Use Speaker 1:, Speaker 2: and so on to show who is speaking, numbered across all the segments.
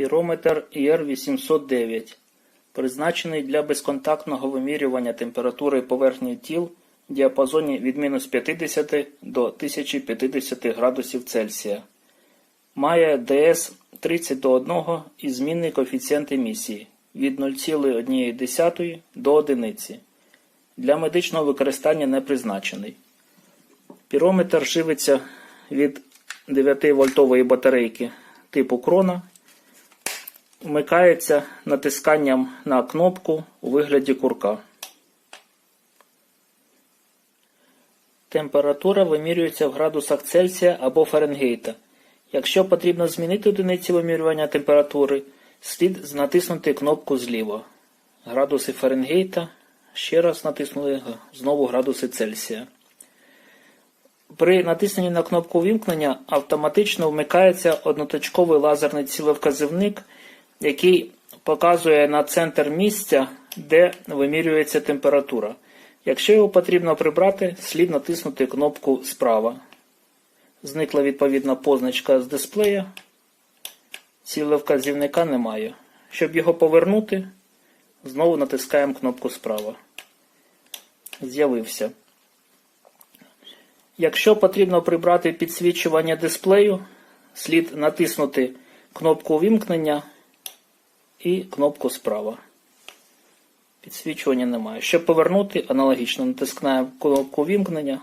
Speaker 1: Пірометр ІР-809 призначений для безконтактного вимірювання температури поверхні тіл в діапазоні від мінус 50 до 1050 градусів Цельсія. Має ДС 30 до 1 і змінний коефіцієнт емісії від 0,1 до 1. Для медичного використання не призначений. Пірометр живиться від 9-вольтової батарейки типу крона вмикається натисканням на кнопку у вигляді курка. Температура вимірюється в градусах Цельсія або Фаренгейта. Якщо потрібно змінити одиниці вимірювання температури, слід натиснути кнопку зліва. Градуси Фаренгейта. Ще раз натиснули знову градуси Цельсія. При натисненні на кнопку вімкнення автоматично вмикається одноточковий лазерний цілевказівник, який показує на центр місця, де вимірюється температура. Якщо його потрібно прибрати, слід натиснути кнопку справа. Зникла відповідна позначка з дисплея. Цілевказівника немає. Щоб його повернути, знову натискаємо кнопку справа. З'явився. Якщо потрібно прибрати підсвічування дисплею, слід натиснути кнопку вімкнення і кнопку справа. Підсвічування немає. Щоб повернути, аналогічно натискаємо кнопку вімкнення.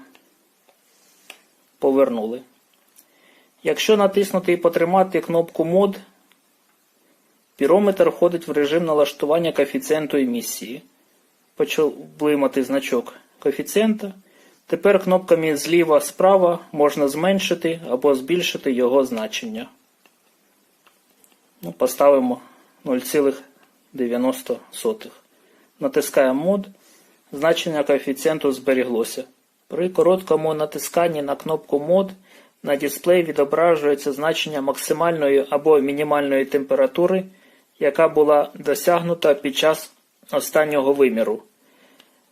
Speaker 1: Повернули. Якщо натиснути і потримати кнопку мод, пірометр входить в режим налаштування коефіцієнту емісії. Почав блимати значок коефіцієнта. Тепер кнопками зліва справа можна зменшити або збільшити його значення. Ну, Поставимо 0,90. Натискаємо мод. Значення коефіцієнту зберіглося. При короткому натисканні на кнопку мод на дисплеї відображується значення максимальної або мінімальної температури, яка була досягнута під час останнього виміру.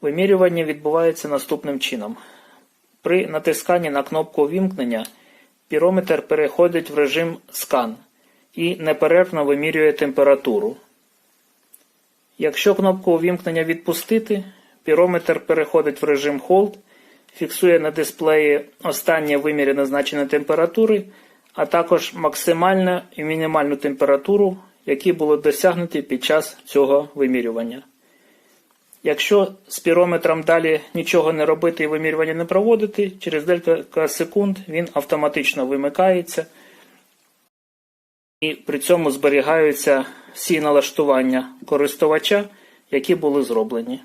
Speaker 1: Вимірювання відбувається наступним чином. При натисканні на кнопку вімкнення пірометр переходить в режим скан і неперервно вимірює температуру. Якщо кнопку вімкнення відпустити, пірометр переходить в режим Hold, фіксує на дисплеї останнє вимірене значення температури, а також максимальну і мінімальну температуру, які були досягнуті під час цього вимірювання. Якщо з пірометром далі нічого не робити і вимірювання не проводити, через декілька секунд він автоматично вимикається і при цьому зберігаються всі налаштування користувача, які були зроблені.